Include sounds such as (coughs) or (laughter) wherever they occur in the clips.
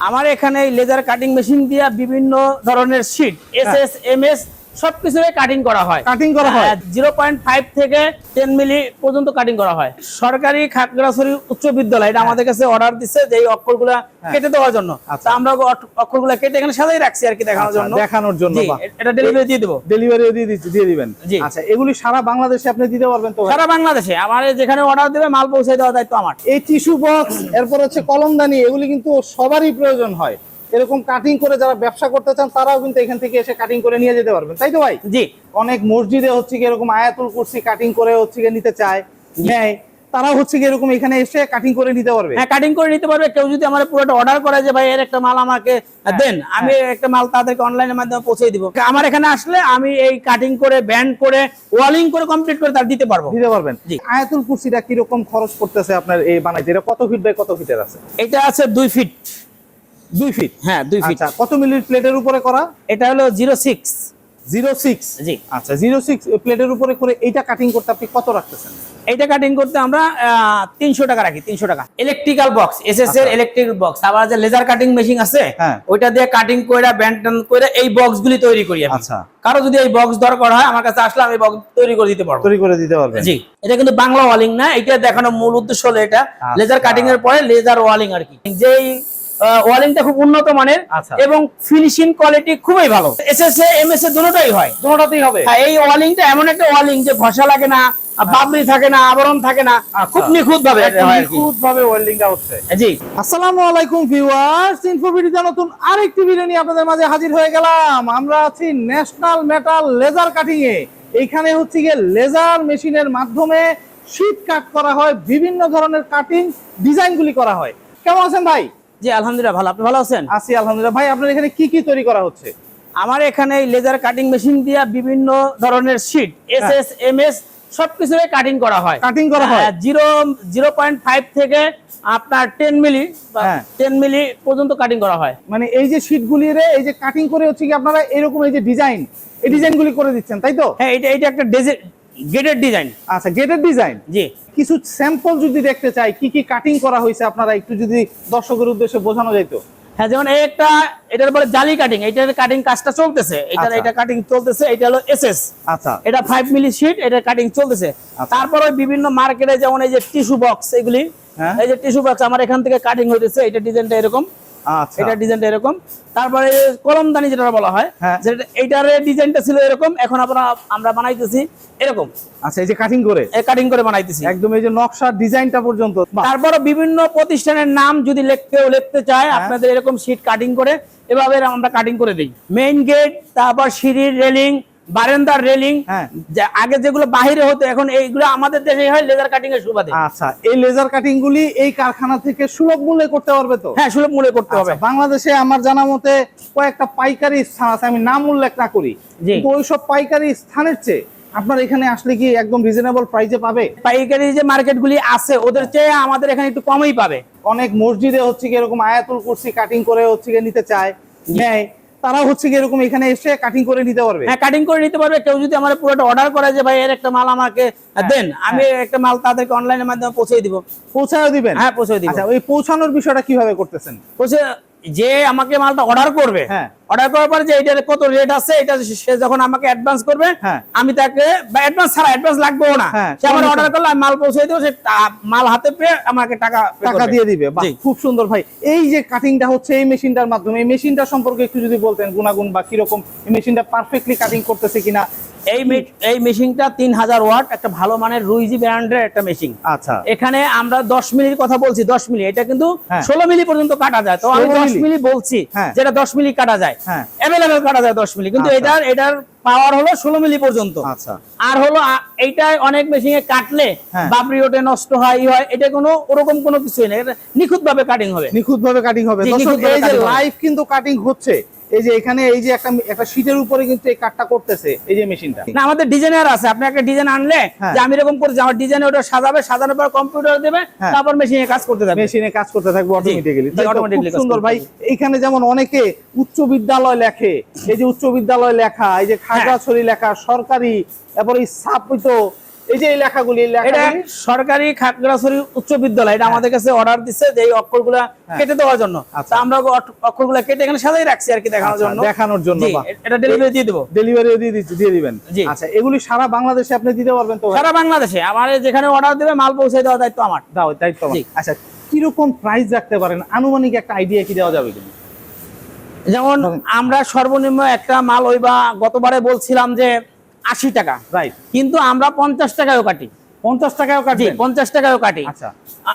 আমার এখানে laser cutting machine দিয়ে বিভিন্ন ধরনের sheet S S M S cutting করা হয়। কাটিং করা হয়। জিরো পয়েন্ট ফাইভ থেকে টেন মিলি পর্যন্ত কাটিং করা হয়। সরকারি খাগড়াছড়ি উচ্চ বিদ্যালয় এটা আমাদের কাছে অর্ডার দিচ্ছে যে এই অক্ষরগুলা কেটে দেওয়ার জন্য। আচ্ছা। তা আমরা অক্ষরগুলা কেটে এখানে সাজাই রাখছি আর কি দেখানোর আচ্ছা, জন্য। দেখানোর জন্য এটা ডেলিভারি দিয়ে দেবো। ডেলিভারিও দিয়ে দিয়ে দিবেন। আচ্ছা এগুলি সারা বাংলাদেশে আপনি দিতে পারবেন তো সারা বাংলাদেশে। আমার যেখানে অর্ডার দেবে মাল পৌঁছে দেওয়ার দায়িত্ব আমার। এই টিস্যু বক্স এরপর হচ্ছে কলমদানি এগুলি কিন্তু সবারই প্রয়োজন হয়। এরকম কাটিং করে যারা ব্যবসা করতে চান তারাও কিন্তু এখান থেকে এসে কাটিং করে নিয়ে যেতে পারবেন। তাই তো ভাই? জি। অনেক মসজিদে হচ্ছে কি এরকম আয়াতুল কুরসি কাটিং করে হচ্ছে কি নিতে চায় নেয়। তারা হচ্ছে কি এরকম এখানে এসে কাটিং করে নিতে পারবে। হ্যাঁ কাটিং করে নিতে পারবে। কেউ যদি আমার পুরোটা অর্ডার করে যে ভাই এর একটা মাল আমাকে দেন আমি একটা মাল তাদেরকে অনলাইনের মাধ্যমে পৌঁছে দিব। আমার এখানে আসলে আমি এই কাটিং করে ব্যান্ড করে ওয়ালিং করে কমপ্লিট করে তার দিতে পারব। দিতে পারবেন। আয়াতুল কুরসিটা কীরকম খরচ করতেছে আপনার এই বানাইতে? এটা কত ফিট বাই কত ফিটের আছে? এটা আছে দুই ফিট দুই ফিট হ্যাঁ দুই ফিট আচ্ছা কত মিলির প্লেটের উপরে করা? এটা হলো জিরো সিক্স জিরো সিক্স জি। আচ্ছা জিরো সিক্স প্লেটের উপরে করে এইটা কাটিং করতে আপনি কত রাখতেছেন? এইটা কাটিং করতে আমরা তিনশো টাকা রাখি তিনশো টাকা। ইলেকট্রিক্যাল বক্স এস এস এর ইলেকট্রিক বক্স আবার যে লেজার কাটিং মেশিন আছে হ্যাঁ। ওইটা দিয়ে কাটিং করে ব্যান্ড করে এই বক্স গুলি তৈরি করি। আচ্ছা। কারও যদি এই বক্স দরকার হয় আমার কাছে আসলে আমি বক্স তৈরি করে দিতে পারব। তৈরি করে দিতে পারবেন। জি। এটা কিন্তু বাংলা ওয়ালিং না এটা দেখানোর মূল উদ্দেশ্য হলো এটা। আচ্ছা। লেজার কাটিং এর পরে লেজার ওয়ালিং আর কি। যেই ওয়ালিংটা খুব উন্নত মানের আচ্ছা। এবং ফিনিশিং কোয়ালিটি খুবই ভালো। এসএস এ এমএস এ দুটোটাই হয়। দুটোতেই হবে। হ্যাঁ, এই ওয়ালিংটা এমন একটা ওয়ালিং যে ঘষা লাগে না বাবলি থাকে না আবরণ থাকে না আচ্ছা। খুব নিখুঁত ভাবে এটা হয় আর কি। নিখুঁত ভাবে ওয়েল্ডিংটা হচ্ছে জি। আসসালামু আলাইকুম ভিউয়ার্স ইনফোভিডিতে নতুন আরেকটি ভিডিও নিয়ে আপনাদের মাঝে হাজির হয়ে গেলাম। আমরা আছি ন্যাশনাল মেটাল লেজার কাটিং এ। এইখানে হচ্ছে গিয়ে লেজার মেশিনের মাধ্যমে শীট কাট করা হয় বিভিন্ন ধরনের কাটিং ডিজাইনগুলি করা হয়। কেমন আছেন ভাই? জি আলহামদুলিল্লাহ ভালো। আপনি ভালো আছেন? আছি আলহামদুলিল্লাহ। ভাই আপনার এখানে কি কি তৈরি করা হচ্ছে? আমার এখানে লেজার কাটিং মেশিন দিয়ে বিভিন্ন ধরনের sheet S S M S সবকিছুই কাটিং করা হয়। কাটিং করা হয়? জিরো জিরো পয়েন্ট ফাইভ থেকে আপনার টেন মিলি হ্যাঁ। টেন মিলি পর্যন্ত কাটিং করা হয়। মানে এই যে শীটগুলি রে এই যে কাটিং করে হচ্ছে কি আপনারা এরকম এই যে ডিজাইন এই ডিজাইনগুলি করে দিচ্ছেন তাই তো? হ্যাঁ এটা এটা একটা গেটের ডিজাইন আচ্ছা গেটের ডিজাইন জি। কিছু স্যাম্পল যদি দেখতে চাই কি কি কাটিং করা হয়েছে আপনারা একটু যদি দর্শকের উদ্দেশ্যে বোঝানো যেত? হ্যাঁ যেমন এই একটা এটার বলে জালি কাটিং এটার কাটিং কাজটা চলতেছে। এটার আচ্ছা। এটা কাটিং চলতেছে এটা হলো এসএস আচ্ছা। এটা ফাইভ মিলি শিট এটা কাটিং চলতেছে। আচ্ছা। তারপরে বিভিন্ন মার্কেটে যেমন এই যে টিস্যু বক্স এগুলি হ্যাঁ। এই যে টিস্যু বক্স আমার এখান থেকে কাটিং হইতেছে এটা ডিজাইনটা এরকম। এটা ডিজাইনটা এরকম। তারপরে কলমদানি যেটা বলা হয় হ্যাঁ। যেটা এইটার ডিজাইনটা ছিল এরকম এখন আমরা আমরা বানাইতেছি এরকম। আচ্ছা এই যে কাটিং করে? কাটিং করে বানাইতেছি। একদম এই যে নকশা ডিজাইনটা পর্যন্ত। তারপরে বিভিন্ন প্রতিষ্ঠানের নাম যদি লিখতেও লিখতে চায় হ্যাঁ। আপনাদের এরকম শীট কাটিং করে এভাবে আমরা কাটিং করে দিই। মেইন গেট তারপর সিঁড়ির রেলিং বারান্দার রেলিং হ্যাঁ। আগে যেগুলো বাহিরে হতো এখন এইগুলো আমাদের দেশে হয় লেজার কাটিং এর সুবাদে। আচ্ছা এই লেজার কাটিং গুলি এই কারখানা থেকে সুলভ মূল্যে করতে পারবে তো? হ্যাঁ সুলভ মূল্যে করতে হবে। আচ্ছা, বাংলাদেশে আমার জানা মতে কয়েকটা পাইকারি স্থান আছে আমি নাম উল্লেখ না করি। কিন্তু ওইসব পাইকারি স্থানের চেয়ে আপনার এখানে আসলে কি একদম রিজনেবল প্রাইসে পাবে? পাইকারি যে মার্কেটগুলি আছে ওদের চেয়ে আমাদের এখানে একটু কমই পাবে। অনেক মসজিদে হচ্ছে কি এরকম আয়াতুল কুরসি কাটিং করে হচ্ছে কি নিতে চায় নেয়। তারা হচ্ছে কি এরকম এখানে এসে কাটিং করে নিতে পারবে। হ্যাঁ কাটিং করে নিতে পারবে। কেউ যদি আমার পুরোটা অর্ডার করে যে ভাই এর একটা মাল আমাকে দেন আমি একটা মাল তাদেরকে অনলাইনের মাধ্যমে পৌঁছে দিব। পৌঁছায় দিবেন? হ্যাঁ পৌঁছে দিব। আচ্ছা ওই পৌঁছানোর বিষয়টা কীভাবে করতেছেন? পৌঁছে যে আমাকে মালটা অর্ডার করবে হ্যাঁ। অর্ডার করার পরে যে এটার কত রেট আছে এটা সে যখন আমাকে অ্যাডভান্স করবে হ্যাঁ। আমি তাকে অ্যাডভান্স ছাড়া অ্যাডভান্স লাগবেও না। হ্যাঁ, সে আমার অর্ডার করলে আমি মাল পৌঁছে দেবো সে মাল হাতে পেয়ে আমাকে টাকা টাকা দিয়ে দিবে। খুব সুন্দর ভাই। এই যে কাটিংটা হচ্ছে এই মেশিনটার মাধ্যমে এই মেশিনটা সম্পর্কে একটু যদি বলতেন গুণাগুণ বা কীরকম এই মেশিনটা পারফেক্টলি কাটিং করতেছে কিনা এই মেশিনটা তিন হাজার ওয়াট একটা ভালো মানের রুইজি ব্র্যান্ডের একটা মেশিন আচ্ছা এখানে আমরা দশ মিলির কথা বলছি দশ মিলি এটা কিন্তু হ্যাঁ। ষোলো মিলি পর্যন্ত কাটা যায় তো আমি দশ মিলি? বলছি হ্যাঁ। যেটা দশ মিলি কাটা যায়। অ্যাভেলেবেল কাটা যায় দশ মিলি কিন্তু আচ্ছা। এটার এটার পাওয়ার হলো ষোলো মিলি পর্যন্ত আচ্ছা আর হলো এইটাই অনেক মেশিনে কাটলে হ্যাঁ। বাবরি ওঠে নষ্ট হয় ই হয় এটা কোনো ওরকম কোনো কিছুই নেই এটা নিখুঁত ভাবে কাটিং হবে নিখুঁত ভাবে কাটিং হবে। লাইভ কিন্তু কাটিং হচ্ছে এই যে এখানে এই যে একটা একটা শীটের উপরে কিন্তু এই কাটটা করতেছে এই যে মেশিনটা। না আমাদের ডিজাইনার আছে। আপনি একটা ডিজাইন আনলে হ্যাঁ। যে আমি এরকম করে আমার ডিজাইন ওটা সাজাবে সাজানোর পর কম্পিউটার দেবে হ্যাঁ। তারপর মেশিনে কাজ করতে যাবে মেশিনে কাজ করতে থাকবে অটোমেটিক্যালি কাজ সুন্দর। ভাই থাকবে। এখানে যেমন অনেকে উচ্চ বিদ্যালয় লেখে এই যে উচ্চ বিদ্যালয় লেখা এই যে খাগড়াছড়ি লেখা সরকারি তারপর এই স্থাপিত এই যে এই লেখাগুলি এটা সরকারি খাগড়াছড়ি উচ্চ বিদ্যালয় এটা আমাদের কাছে অর্ডার দিচ্ছে যে এই অক্ষরগুলা হ্যাঁ। কেটে দেওয়ার জন্য। তা আমরা অক্ষরগুলা কেটে এখানে সাজাই রাখছি আর কি দেখানোর জন্য। দেখানোর জন্য এটা ডেলিভারি দিয়ে দেবো। ডেলিভারিও দিয়ে দিচ্ছি দিয়ে দিবেন। আচ্ছা এগুলি সারা বাংলাদেশে আপনি দিতে পারবেন তো সারা বাংলাদেশে। আমার যেখানে অর্ডার দেবে মাল পৌঁছে দেওয়ার দায়িত্ব আমার। দাও দায়িত্ব আচ্ছা কীরকম প্রাইস রাখতে পারেন? আনুমানিক একটা আইডিয়া কি দেওয়া যাবে যেমন আমরা সর্বনিম্ন একটা মাল ওই বা গতবারে বলছিলাম যে আশি টাকা। রাইট কিন্তু আমরা পঞ্চাশ টাকায়ও কাটি। পঞ্চাশ টাকাও জি কাটবেন পঞ্চাশ টাকায়ও কাটি। আচ্ছা।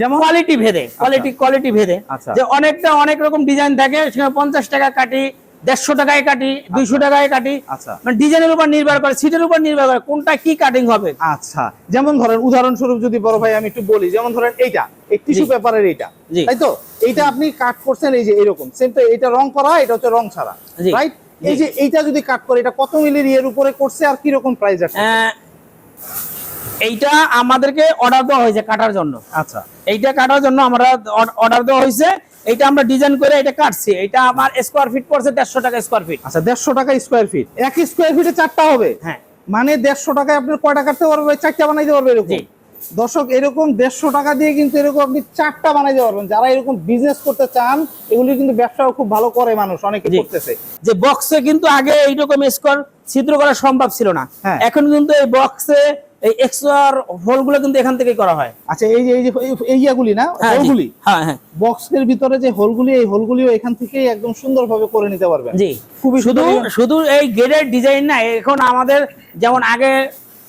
যেমন কোয়ালিটি ভেদে কোয়ালিটি কোয়ালিটি ভেদে। আচ্ছা। যে অনেকটা অনেক রকম ডিজাইন থাকে সেখানে পঞ্চাশ টাকা কাটি দেড়শো টাকায় কাটি দুইশো টাকায় কাটি। আচ্ছা। মানে ডিজাইনের উপর নির্ভর করে সিটের উপর নির্ভর করে কোনটা কি কাটিং হবে। আচ্ছা। যেমন ধরেন উদাহরণস্বরূপ যদি বড় ভাই আমি একটু বলি যেমন ধরেন এইটা এই টিস্যু পেপারের এইটা। তাই তো? এইটা আপনি কাট করছেন এই যে এরকম সেম তো এটা রং করা এটা হচ্ছে রং ছাড়া। রাইট। এই যে এইটা যদি কাট করে এটা কত মিলির এর উপরে করছে আর কি রকম প্রাইস আছে? আহ, এইটা আমাদেরকে অর্ডার দেওয়া হয়েছে কাটার জন্য। আচ্ছা। এইটা কাটার জন্য আমরা অর্ডার দেওয়া হয়েছে। এইটা আমরা ডিজাইন করে এটা কাটছি। এটা আমার স্কোয়ার ফিট পড়ছে দেড়শো টাকা স্কোয়ার ফিট আচ্ছা দেড়শো টাকা স্কোয়ার ফিট এক স্কোয়ার ফিটে চারটা হবে? হ্যাঁ। মানে দেড়শো টাকায় আপনার কয়টা কাটতে পারবে? চারটা বানাইতে পারবে এরকম। দর্শক এরকম দেড়শো টাকা দিয়ে কিন্তু এরকম আপনি চারটা বানাইতে পারবেন। যারা এরকম বিজনেস করতে চান এগুলি কিন্তু ব্যবসাও খুব ভালো করে মানুষ অনেকে করতেছে। যে বক্সে কিন্তু আগে এইরকম স্কোয়ার ছিদ্র করা সম্ভব ছিল না। হ্যাঁ। এখন কিন্তু এই বক্সে এই এক্সট্রা হোলগুলো কিন্তু এখান থেকেই করা হয়। আচ্ছা এই যে এই যে এই- এই ইয়াগুলি না? হ্যাঁ। হোলগুলি হ্যাঁ হ্যাঁ। বক্সের ভিতরে যে হোলগুলি এই হোলগুলিও এখান থেকেই একদম সুন্দরভাবে করে নিতে পারবেন। জি। খুবই শুধু শুধু এই গেটের ডিজাইন না এখন আমাদের যেমন আগে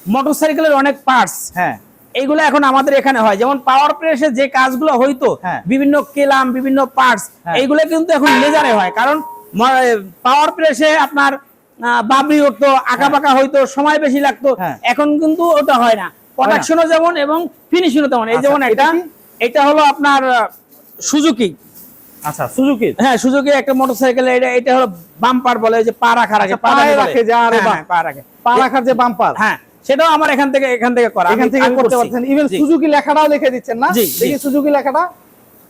মোটরসাইকেলের অনেক পার্টস হ্যাঁ। এইগুলো এখন আমাদের এখানে হয়। যেমন পাওয়ার প্রেসে যে কাজগুলো হইতো হ্যাঁ। বিভিন্ন কেলাম বিভিন্ন পার্টস হ্যাঁ। এইগুলো কিন্তু এখন লেজারে হয়। কারণ পাওয়ার প্রেসে আপনার বাবরি উঠতো আঁকা পাকা হইতো সময় বেশি লাগতো। হ্যাঁ। এখন কিন্তু ওটা হয় না। প্রোডাকশনও যেমন এবং ফিনিশিংও তেমন। এই আচ্ছা, যেমন এটা এটা? হলো আপনার সুজুকি। আচ্ছা সুজুকি? হ্যাঁ সুজুকি একটা মোটরসাইকেল এটা এটা হলো বাম্পার বলে যে পা রাখা রাখে রাখে যে, আরে বাহ। পা রাখে। পা রাখার যে বাম্পার হ্যাঁ। সেটাও আমার এখান থেকে এখান থেকে করা। এখান থেকে করতে পারছেন ইভেন সুজুকি লেখাটাও লিখে দিচ্ছেন না। দেখি সুজুকি লেখাটা?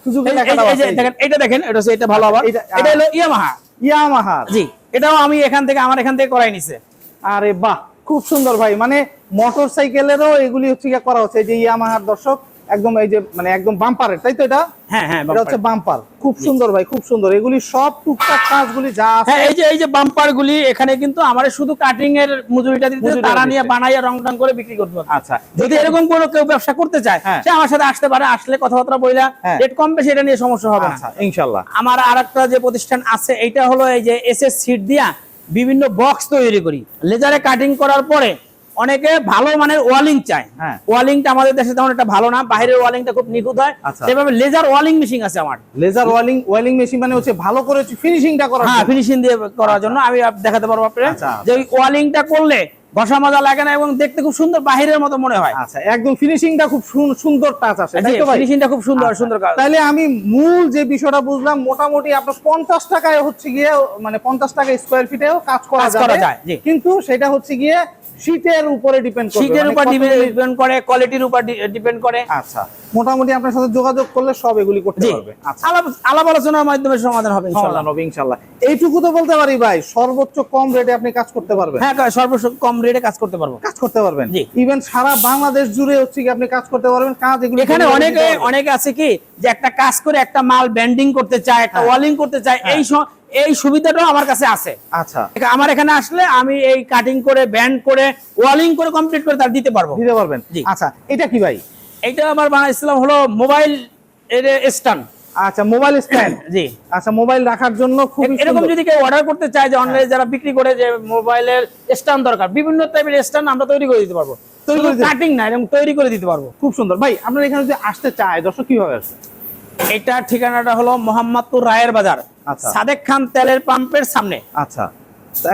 সুজুকি লেখাটা দেখেন এটা দেখেন এটা হচ্ছে এটা ভালো আবার। এটা- হলো ইয়ামাহা ইয়ামাহা জি এটাও আমি এখান থেকে আমার এখান থেকে করাই নিছে। আরে বাহ খুব সুন্দর ভাই। মানে মোটর সাইকেলেরও এগুলি হচ্ছে করা হচ্ছে। এই যে ইয়ামাহার দর্শক একদম এই যে মানে একদম বাম্পারের তাই তো এটা? হ্যাঁ হ্যাঁ এটা হচ্ছে বাম্পার। খুব সুন্দর ভাই খুব সুন্দর। এগুলি সব টুকটাক কাজগুলি যা আছে হ্যাঁ এই যে এই যে বাম্পার গুলি এখানে কিন্তু আমার শুধু কাটিং এর মজুরিটা দিতে তারা নিয়ে বানাইয়া রং টং করে বিক্রি করতে পারবে আচ্ছা। যদি এরকম কোনো কেউ ব্যবসা করতে চায় হ্যাঁ। সে আমার সাথে আসতে পারে আসলে কথাবার্তা বইলা হ্যাঁ। রেট কম বেশি এটা নিয়ে সমস্যা হবে না। আচ্ছা ইনশাল্লাহ। আমার আর একটা যে প্রতিষ্ঠান আছে এইটা হলো এই যে এস এস সিট দিয়া বিভিন্ন বক্স তৈরি করি। লেজারে কাটিং করার পরে অনেকে ভালো মানের ওয়ালিং চায়। হ্যাঁ। ওয়ালিংটা আমাদের দেশে তেমন একটা ভালো না বাইরের ওয়ালিংটা খুব নিখুঁত হয়। আচ্ছা। সেভাবে লেজার ওয়ালিং মেশিন আছে আমার। লেজার ওয়েলিং ওয়েলিং মেশিন মানে হচ্ছে ভালো করে ফিনিশিংটা করা হ্যাঁ ফিনিশিং দিয়ে করার জন্য আমি দেখাতে পারব আপনার আচ্ছা। যে ওয়ালিংটা করলে ঘষা মজা লাগে না এবং দেখতে খুব সুন্দর বাহিরের মতো মনে হয়। আচ্ছা একদম ফিনিশিংটা খুব সুন্দর টাচ আসে তাই তো ভাই? ফিনিশিংটা খুব সুন্দর। সুন্দর কাজ। তাহলে আমি মূল যে বিষয়টা বুঝলাম মোটামুটি আপনার পঞ্চাশ টাকায় হচ্ছে গিয়ে মানে পঞ্চাশ টাকা স্কোয়ার ফিটেও কাজ করা যায়, কিন্তু সেটা হচ্ছে গিয়ে শীতের উপরে ডিপেন্ড করবে শীতের মানে উপর ডিপেন্ড করে কোয়ালিটির উপর ডিপেন্ড করে। আচ্ছা মোটামুটি আপনার সাথে যোগাযোগ করলে সব এগুলি করতে পারবে। আচ্ছা। আলাপ আলাপ আলোচনার মাধ্যমে সমাধান হবে ইনশাআল্লাহ সমাধান হবে ইনশাল্লাহ। এইটুকু তো বলতে পারি ভাই সর্বোচ্চ কম রেটে আপনি কাজ করতে পারবেন। হ্যাঁ সর্বোচ্চ কম রেটে কাজ করতে পারব। কাজ করতে পারবেন। ইভেন সারা বাংলাদেশ জুড়ে হচ্ছে কি আপনি কাজ করতে পারবেন কাজ এগুলো এখানে অনেকে অনেকে আছে কি যে একটা কাজ করে একটা মাল ব্যান্ডিং করতে চায় একটা হ্যাঁ। ওয়ালিং করতে চায় এই স- এই সুবিধাটাও আমার কাছে আছে। আচ্ছা। আমার এখানে আসলে আমি এই কাটিং করে ব্যান্ড করে ওয়ালিং করে কমপ্লিট করে তার দিতে পারব। দিতে পারবেন। আচ্ছা এটা কি ভাই? এইটা আমার বানাইছিলাম হলো মোবাইল স্ট্যান্ড আচ্ছা মোবাইল স্ট্যান্ড (coughs) জি। আচ্ছা মোবাইল রাখার জন্য খুবই এরকম যদি কেউ অর্ডার করতে চায় যে অনলাইনে যারা বিক্রি করে যে মোবাইলের স্ট্যান্ড দরকার বিভিন্ন টাইপের স্ট্যান্ড আমরা তৈরি করে দিতে পারব। তৈরি কাটিং না এরকম তৈরি করে দিতে পারব। খুব সুন্দর। ভাই আপনার এখানে যদি আসতে চায় দর্শক কীভাবে আসবে? এটা ঠিকানাটা হলো মোহাম্মদপুর রায়ের বাজার। আচ্ছা। সাদেক খান তেলের পাম্পের সামনে। আচ্ছা।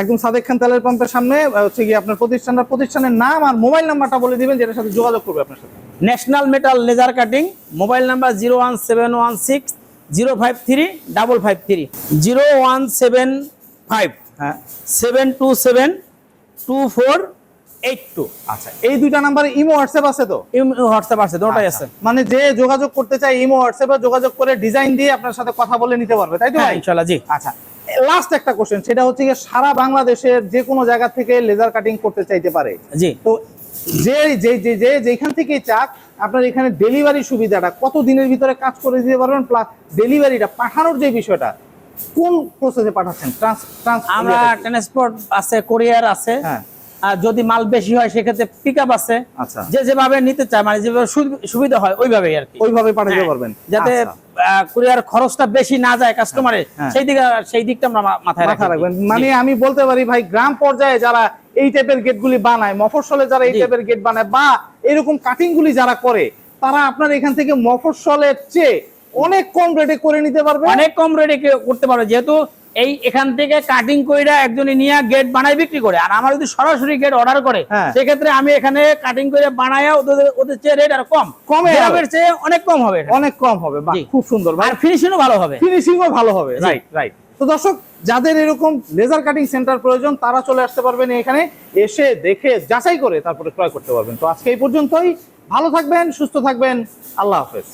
একদম সাদেক খান তেলের পাম্পের সামনে হচ্ছে কি আপনার প্রতিষ্ঠানটা প্রতিষ্ঠানের নাম আর মোবাইল নাম্বারটা বলে দিবেন যেটার সাথে যোগাযোগ করবে আপনার সাথে। National Metal laser cutting mobile number zero one seven one six zero five three double five three. Zero one seven five. হ্যাঁ। Seven two seven two four আচ্ছা এই দুইটা নাম্বারে ইমো হোয়াটসঅ্যাপ আছে তো? হোয়াটসঅ্যাপ আছে দুটাই আছে। মানে যে যোগাযোগ করতে চায় ইমো হোয়াটসঅ্যাপে যোগাযোগ করে ডিজাইন দিয়ে আপনার সাথে কথা বলে নিতে পারবে তাই তো হ্যাঁ ভাই? ইনশাল্লাহ জি। আচ্ছা লাস্ট একটা কোশ্চেন সেটা হচ্ছে গিয়ে সারা বাংলাদেশের যে কোনো জায়গা থেকে লেজার কাটিং করতে চাইতে পারে। জি। তো যে যে যে যে যেখান থেকে চাক আপনার এখানে ডেলিভারি সুবিধাটা কত দিনের ভিতরে কাজ করে দিতে পারবেন প্লাস ডেলিভারিটা পাঠানোর যে বিষয়টা কোন প্রসেসে পাঠাচ্ছেন? ট্রান্স ট্রান্স আমরা ট্রান্সপোর্ট আছে কোরিয়ার আছে। হ্যাঁ। আর যদি মাল বেশি হয় সেক্ষেত্রে পিক আপ আছে। আচ্ছা। যে যেভাবে নিতে চায় মানে যেভাবে সুবিধা হয় ওইভাবেই আর কি। ওইভাবে পাঠাতে হ্যাঁ, পারবেন। যাতে। কুরিয়ার খরচটা বেশি না যায় কাস্টমারের। সেই দিকে সেই দিকটা আমরা মাথায় রাখবেন। মানে আমি বলতে পারি ভাই গ্রাম পর্যায়ে যারা এই টাইপের গেটগুলি বানায় মফস্বলে যারা এই। টাইপের গেট বানায় বা এরকম যারা করে তারা আপনার এখান থেকে মফস্বলের চেয়ে অনেক কম রেটে করে নিতে পারবে। অনেক কম রেটে করতে পারবে। যেহেতু এই এখান থেকে কাটিং কইরা একজনে নিয়ে গেট বানায় বিক্রি করে। আর আমার যদি সরাসরি গেট অর্ডার করে হ্যাঁ। সেক্ষেত্রে আমি এখানে কাটিং করে বানায় ওদের ওদের চেয়ে রেট আর কম। কমে। গ্রামের চেয়ে অনেক কম হবে অনেক কম হবে খুব সুন্দর আর ফিনিশিংও ভালো হবে। ফিনিশিংও ভালো হবে রাইট রাইট তো দর্শক যাদের এরকম লেজার কাটিং সেন্টার প্রয়োজন তারা চলে আসতে পারবেন এখানে। এসে দেখে যাচাই করে তারপরে ক্রয় করতে পারবেন। তো আজকে এই পর্যন্তই। ভালো থাকবেন সুস্থ থাকবেন। আল্লাহ হাফেজ।